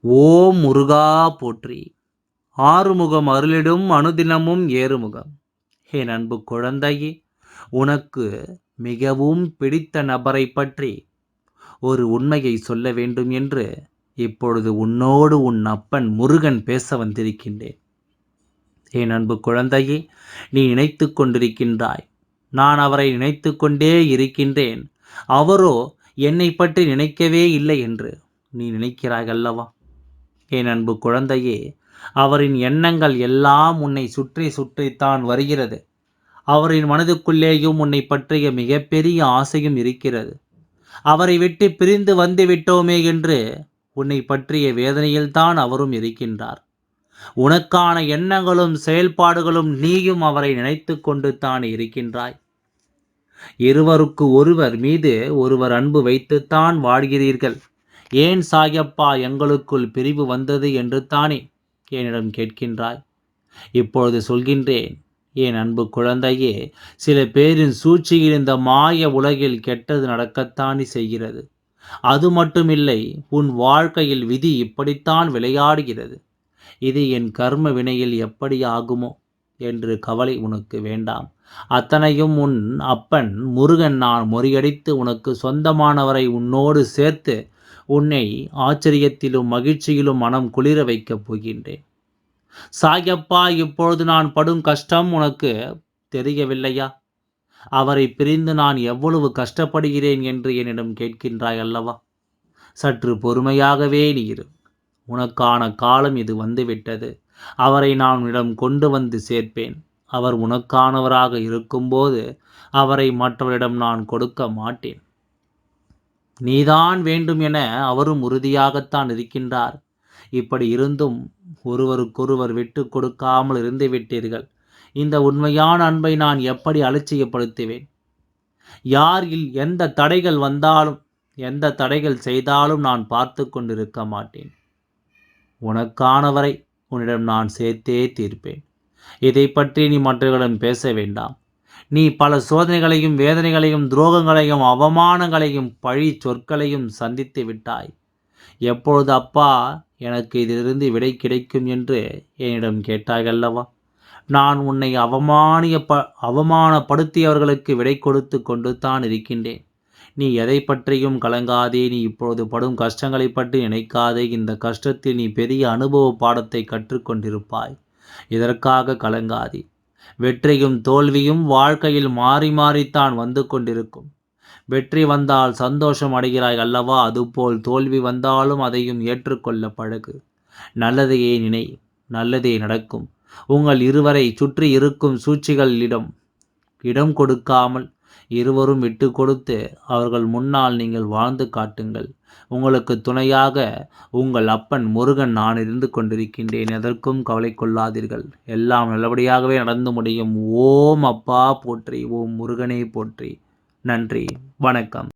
ஓம் முருகா போற்றி. ஆறுமுகம் அருளிடும் அனுதினமும் ஏறுமுகம். என் அன்பு குழந்தையே உனக்கு மிகவும் பிடித்த நபரை பற்றி ஒரு உண்மையை சொல்ல வேண்டும் என்று இப்பொழுது உன்னோடு உன் அப்பன் முருகன் பேச வந்திருக்கின்றேன். என் அன்பு குழந்தையே நீ நினைத்து கொண்டிருக்கின்றாய். நான் அவரை நினைத்து கொண்டே இருக்கின்றேன். அவரோ என்னை பற்றி நினைக்கவே இல்லை என்று. நீ நினைக்கிறாய் அல்லவா? என் அன்பு குழந்தையே அவரின் எண்ணங்கள் எல்லாம் உன்னை சுற்றி சுற்றித்தான் வருகிறது. அவரின் மனதுக்குள்ளேயும் உன்னை பற்றிய மிகப்பெரிய ஆசையும் இருக்கிறது. அவரை விட்டு பிரிந்து வந்து விட்டோமே என்று உன்னை பற்றிய வேதனையில்தான் அவரும் இருக்கின்றார். உனக்கான எண்ணங்களும் செயல்பாடுகளும் நீயும் அவரை நினைத்து கொண்டு தான் இருக்கின்றாய். இருவருக்கு ஒருவர் மீது ஒருவர் அன்பு வைத்துத்தான் வாழ்கிறீர்கள். ஏன் சாயப்பா எங்களுக்குள் பிரிவு வந்தது என்று தானே என்னிடம் கேட்கின்றாய்? இப்பொழுது சொல்கின்றேன் என் அன்பு குழந்தையே சில பேரின் சூழ்ச்சியில் இந்த மாய உலகில் கெட்டது நடக்கத்தானே செய்கிறது. அது மட்டுமில்லை உன் வாழ்க்கையில் விதி இப்படித்தான் விளையாடுகிறது. இது என் கர்ம வினையில் எப்படி ஆகுமோ என்று கவலை உனக்கு வேண்டாம். அத்தனையும் உன் அப்பன் முருகன் நான் முறியடித்து உனக்கு சொந்தமானவரை உன்னோடு சேர்த்து உன்னை ஆச்சரியத்திலும் மகிழ்ச்சியிலும் மனம் குளிர வைக்கப் போகின்றேன். சாயப்பா இப்பொழுது நான் படும் கஷ்டம் உனக்கு தெரியவில்லையா? அவரை பிரிந்து நான் எவ்வளவு கஷ்டப்படுகிறேன் என்று என்னிடம் கேட்கின்றாய் அல்லவா? சற்று பொறுமையாகவே நீ இரு. உனக்கான காலம் இது வந்துவிட்டது. அவரை நான் உன்னிடம் கொண்டு வந்து சேர்ப்பேன். அவர் உனக்கானவராக இருக்கும்போது அவரை மற்றவரிடம் நான் கொடுக்க மாட்டேன். நீதான் வேண்டும் என அவரும் உறுதியாகத்தான் இருக்கின்றார். இப்படி இருந்தும் ஒருவருக்கொருவர் விட்டு கொடுக்காமல் இருந்து விட்டீர்கள். இந்த உண்மையான அன்பை நான் எப்படி அலட்சியப்படுத்துவேன்? யார் எந்த தடைகள் வந்தாலும் எந்த தடைகள் செய்தாலும் நான் பார்த்து கொண்டிருக்க மாட்டேன். உனக்கானவரை உன்னிடம் நான் சேர்த்தே தீர்ப்பேன். இதை பற்றி நீ மற்றவர்களிடம் பேச வேண்டாம். நீ பல சோதனைகளையும் வேதனைகளையும் துரோகங்களையும் அவமானங்களையும் பழி சொற்களையும் சந்தித்து விட்டாய். எப்பொழுது அப்பா எனக்கு இதிலிருந்து விடை கிடைக்கும் என்று என்னிடம் கேட்டாய் அல்லவா நான் உன்னை அவமானிய ப அவமானப்படுத்தியவர்களுக்கு விடை கொடுத்து கொண்டு தான் இருக்கின்றேன். நீ எதை பற்றியும் கலங்காதே நீ இப்பொழுது படும் கஷ்டங்களை பற்றி நினைக்காதே. இந்த கஷ்டத்தில் நீ பெரிய அனுபவ பாடத்தை கற்றுக்கொண்டிருப்பாய். இதற்காக கலங்காதே. வெற்றியும் தோல்வியும் வாழ்க்கையில் மாறி மாறித்தான் வந்து கொண்டிருக்கும். வெற்றி வந்தால் சந்தோஷம் அடைகிறாய் அல்லவா? அதுபோல் தோல்வி வந்தாலும் அதையும் ஏற்றுக்கொள்ள பழகு. நல்லதையே நினை நல்லதே நடக்கும். உங்கள் இருவரை சுற்றி இருக்கும் சூழ்ச்சிகளிடம் இடம் கொடுக்காமல் இருவரும் விட்டு கொடுத்து அவர்கள் முன்னால் நீங்கள் வாழ்ந்து காட்டுங்கள். உங்களுக்கு துணையாக உங்கள் அப்பன் முருகன் நான் இருந்து கொண்டிருக்கின்றேன். எதற்கும் கவலை கொள்ளாதீர்கள். எல்லாம் நல்லபடியாகவே நடந்து முடியும். ஓம் அப்பா போற்றி ஓம் முருகனை போற்றி. நன்றி வணக்கம்.